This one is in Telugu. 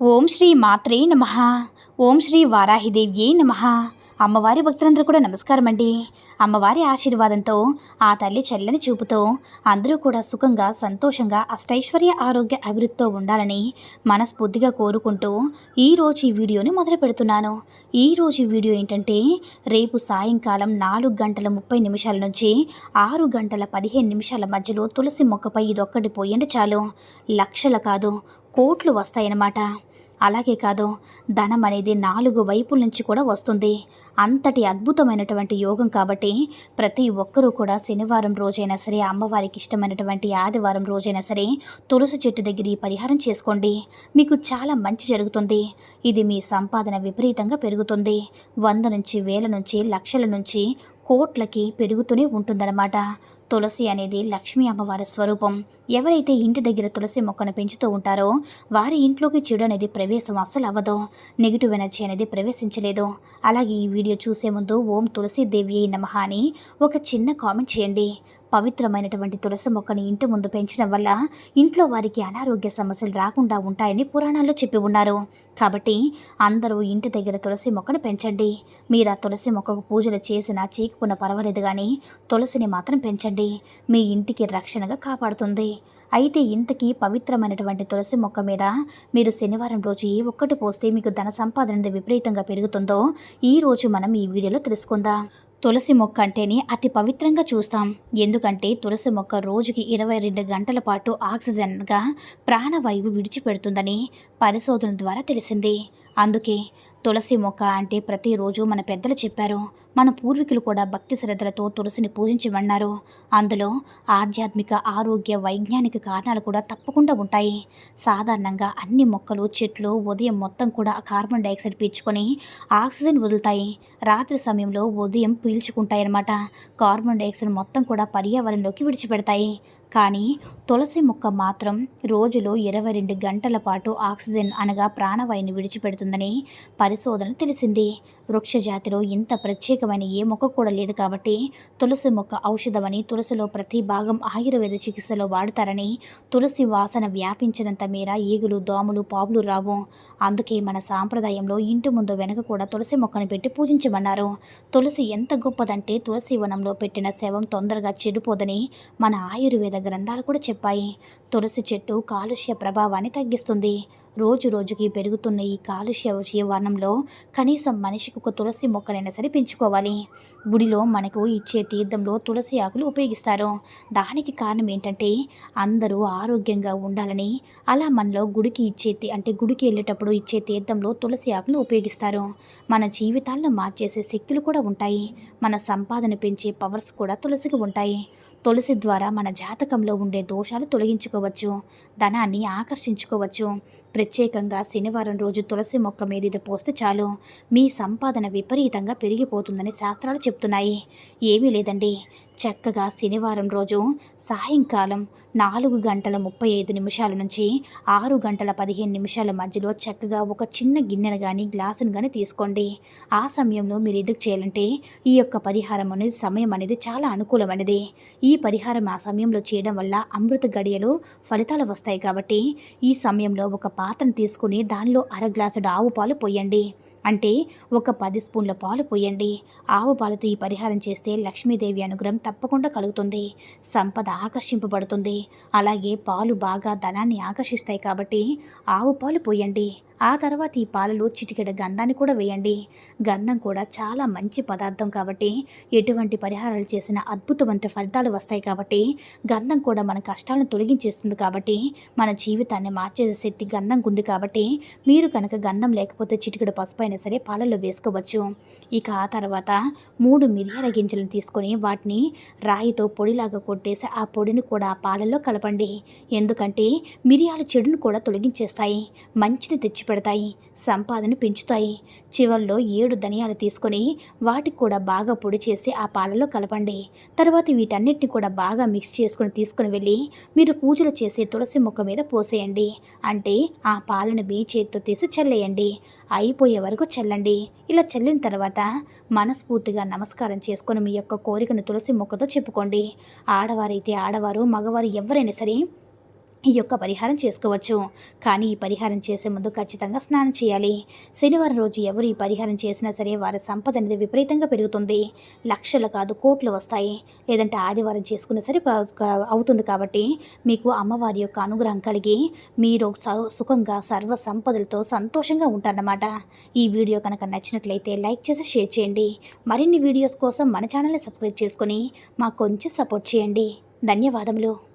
ఓం శ్రీ మాత్రే నమ. ఓం శ్రీ వారాహిదేవ్యే నమ. అమ్మవారి భక్తులందరూ కూడా నమస్కారం అండి అమ్మవారి ఆశీర్వాదంతో ఆ తల్లి చల్లని చూపుతో అందరూ కూడా సుఖంగా సంతోషంగా అష్టైశ్వర్య ఆరోగ్య అభివృద్ధితో ఉండాలని మనస్ఫూర్తిగా కోరుకుంటూ ఈరోజు ఈ వీడియోని మొదలు పెడుతున్నాను. ఈరోజు వీడియో ఏంటంటే రేపు సాయంకాలం నాలుగు గంటల ముప్పై నిమిషాల నుంచి ఆరు గంటల పదిహేను నిమిషాల మధ్యలో తులసి మొక్కపై ఇదొక్కటి పోయండి చాలు. లక్షల కాదు కోట్లు వస్తాయన్నమాట. అలాగే కాదు ధనం అనేది నాలుగు వైపుల నుంచి కూడా వస్తుంది. అంతటి అద్భుతమైనటువంటి యోగం కాబట్టి ప్రతి ఒక్కరూ కూడా శనివారం రోజైనా సరే అమ్మవారికి ఇష్టమైనటువంటి ఆదివారం రోజైనా సరే తులసి చెట్టు దగ్గర ఈ పరిహారం చేసుకోండి. మీకు చాలా మంచి జరుగుతుంది. ఇది మీ సంపాదన విపరీతంగా పెరుగుతుంది. వంద నుంచి వేల నుంచి లక్షల నుంచి కోట్లకి పెరుగుతూనే ఉంటుందన్నమాట. తులసి అనేది లక్ష్మీ అమ్మవారి స్వరూపం. ఎవరైతే ఇంటి దగ్గర తులసి మొక్కను పెంచుతూ ఉంటారో వారి ఇంట్లోకి చెడు అనేది ప్రవేశం అస్సలు అవ్వదు. నెగిటివ్ ఎనర్జీ అనేది ప్రవేశించలేదు. అలాగే ఈ వీడియో చూసే ముందు ఓం తులసి దేవి నమః అని ఒక చిన్న కామెంట్ చేయండి. పవిత్రమైనటువంటి తులసి మొక్కని ఇంటి ముందు పెంచడం వల్ల ఇంట్లో వారికి అనారోగ్య సమస్యలు రాకుండా ఉంటాయని పురాణాల్లో చెప్పి ఉన్నారు. కాబట్టి అందరూ ఇంటి దగ్గర తులసి మొక్కను పెంచండి. మీరు ఆ తులసి మొక్కకు పూజలు చేసినా చీకుకున్న పర్వాలేదు కానీ తులసిని మాత్రం పెంచండి. మీ ఇంటికి రక్షణగా కాపాడుతుంది. అయితే ఇంతకీ పవిత్రమైనటువంటి తులసి మొక్క మీద మీరు శనివారం రోజు ఏ ఒక్కటి పోస్తే మీకు ధన సంపాదన విపరీతంగా పెరుగుతుందో ఈ రోజు మనం ఈ వీడియోలో తెలుసుకుందాం. తులసి మొక్క అంటేనే అతి పవిత్రంగా చూస్తాం. ఎందుకంటే తులసి మొక్క రోజుకి ఇరవై రెండు గంటల పాటు ఆక్సిజన్గా ప్రాణవాయువు విడిచిపెడుతుందని పరిశోధనల ద్వారా తెలిసింది. అందుకే తులసి మొక్క అంటే ప్రతిరోజు మన పెద్దలు చెప్పారు. మన పూర్వీకులు కూడా భక్తి శ్రద్ధలతో తులసిని పూజించమన్నారు. అందులో ఆధ్యాత్మిక ఆరోగ్య వైజ్ఞానిక కారణాలు కూడా తప్పకుండా ఉంటాయి. సాధారణంగా అన్ని మొక్కలు చెట్లు ఉదయం మొత్తం కూడా కార్బన్ డైఆక్సైడ్ పీల్చుకొని ఆక్సిజన్ వదులుతాయి. రాత్రి సమయంలో ఉదయం పీల్చుకుంటాయన్నమాట. కార్బన్ డైఆక్సైడ్ మొత్తం కూడా పర్యావరణంలోకి విడిచిపెడతాయి. కానీ తులసి మొక్క మాత్రం రోజులో ఇరవై రెండు గంటల పాటు ఆక్సిజన్ అనగా ప్రాణవాయుని విడిచిపెడుతుందని పరిశోధన తెలిసింది. వృక్ష జాతిలో ఇంత ప్రత్యేకమైన ఏ మొక్క కూడా లేదు కాబట్టి తులసి మొక్క ఔషధమని తులసిలో ప్రతి భాగం ఆయుర్వేద చికిత్సలో వాడతారని తులసి వాసన వ్యాపించినంత మేర ఈగులు దోమలు పావులు రావు. అందుకే మన సాంప్రదాయంలో ఇంటి ముందు వెనక కూడా తులసి మొక్కను పెట్టి పూజించమన్నారు. తులసి ఎంత గొప్పదంటే తులసి వనంలో పెట్టిన శవం తొందరగా చెడిపోదని మన ఆయుర్వేద గ్రంథాలు కూడా చెప్పాయి. తులసి చెట్టు కాలుష్య ప్రభావాన్ని తగ్గిస్తుంది. రోజు రోజుకి పెరుగుతున్న ఈ కాలుష్య జీవనంలో కనీసం మనిషికి ఒక తులసి మొక్కనైనా సరే పెంచుకోవాలి. గుడిలో మనకు ఇచ్చే తీర్థంలో తులసి ఆకులు ఉపయోగిస్తారు. దానికి కారణం ఏంటంటే అందరూ ఆరోగ్యంగా ఉండాలని అలా మనలో గుడికి ఇచ్చే అంటే గుడికి వెళ్ళేటప్పుడు ఇచ్చే తీర్థంలో తులసి ఆకులు ఉపయోగిస్తారు. మన జీవితాలను మార్చేసే శక్తులు కూడా ఉంటాయి. మన సంపాదన పెంచే పవర్స్ కూడా తులసికి ఉంటాయి. తులసి ద్వారా మన జాతకంలో ఉండే దోషాలు తొలగించుకోవచ్చు ధనాన్ని ఆకర్షించుకోవచ్చు. ప్రత్యేకంగా శనివారం రోజు తులసి మొక్క మీద ఇది పోస్తే చాలు. మీ సంపాదన విపరీతంగా పెరిగిపోతుందని శాస్త్రాలు చెప్తున్నాయి. ఏమీ లేదండి. చక్కగా శనివారం రోజు సాయంకాలం నాలుగు గంటల ముప్పై ఐదు నిమిషాల నుంచి ఆరు గంటల పదిహేను నిమిషాల మధ్యలో చక్కగా ఒక చిన్న గిన్నెను కానీ గ్లాసును కానీ తీసుకోండి. ఆ సమయంలో మీరు ఎందుకు చేయాలంటే ఈ యొక్క పరిహారం అనేది సమయం అనేది చాలా అనుకూలమైనది. ఈ పరిహారం ఆ సమయంలో చేయడం వల్ల అమృత గడియలు ఫలితాలు వస్తాయి కాబట్టి ఈ సమయంలో ఒక పాత్రను తీసుకుని దానిలో అర గ్లాసుడు ఆవు పాలు పోయండి. అంటే ఒక పది స్పూన్ల పాలు పోయండి. ఆవు పాలతో ఈ పరిహారం చేస్తే లక్ష్మీదేవి అనుగ్రహం తప్పకుండా కలుగుతుంది. సంపద ఆకర్షింపబడుతుంది. అలాగే పాలు బాగా ధనాన్ని ఆకర్షిస్తాయి కాబట్టి ఆవు పాలు పోయండి. ఆ తర్వాత ఈ పాలలో చిటికెడ గంధాన్ని కూడా వేయండి. గంధం కూడా చాలా మంచి పదార్థం కాబట్టి ఎటువంటి పరిహారాలు చేసిన అద్భుతమైన ఫలితాలు వస్తాయి కాబట్టి గంధం కూడా మన కష్టాలను తొలగించేస్తుంది కాబట్టి మన జీవితాన్ని మార్చేసే శక్తి గంధంకు ఉంది కాబట్టి మీరు కనుక గంధం లేకపోతే చిటికెడు పసుపు అయినా సరే పాలలో వేసుకోవచ్చు. ఇక ఆ తర్వాత మూడు మిరియాల గింజలను తీసుకొని వాటిని రాయితో పొడిలాగా కొట్టేసి ఆ పొడిని కూడా ఆ పాలలో కలపండి. ఎందుకంటే మిరియాల చెడును కూడా తొలగించేస్తాయి. మంచిని తెచ్చి తెచ్చిపెడతాయి సంపాదన పెంచుతాయి. చివరిలో ఏడు ధనియాలు తీసుకొని వాటికి కూడా బాగా పొడి చేసి ఆ పాలలో కలపండి. తర్వాత వీటన్నిటిని కూడా బాగా మిక్స్ చేసుకొని తీసుకుని వెళ్ళి మీరు పూజలు చేసే తులసి మొక్క మీద పోసేయండి. అంటే ఆ పాలను మీ చేతితో తీసి చల్లేయండి. అయిపోయే వరకు చల్లండి. ఇలా చల్లిన తర్వాత మనస్ఫూర్తిగా నమస్కారం చేసుకొని మీ యొక్క కోరికను తులసి మొక్కతో చెప్పుకోండి. ఆడవారైతే ఆడవారు మగవారు ఎవరైనా సరే ఈ యొక్క పరిహారం చేసుకోవచ్చు. కానీ ఈ పరిహారం చేసే ముందు ఖచ్చితంగా స్నానం చేయాలి. శనివారం రోజు ఎవరు ఈ పరిహారం చేసినా సరే వారి సంపద అనేది విపరీతంగా పెరుగుతుంది. లక్షలు కాదు కోట్లు వస్తాయి. లేదంటే ఆదివారం చేసుకున్నా సరే అవుతుంది కాబట్టి మీకు అమ్మవారి యొక్క అనుగ్రహం కలిగి మీరు స- సుఖంగా సర్వ సంపదలతో సంతోషంగా ఉంటారన్నమాట. ఈ వీడియో కనుక నచ్చినట్లయితే లైక్ చేసి షేర్ చేయండి. మరిన్ని వీడియోస్ కోసం మన ఛానల్ని సబ్స్క్రైబ్ చేసుకుని మాకు కొంచెం సపోర్ట్ చేయండి. ధన్యవాదములు.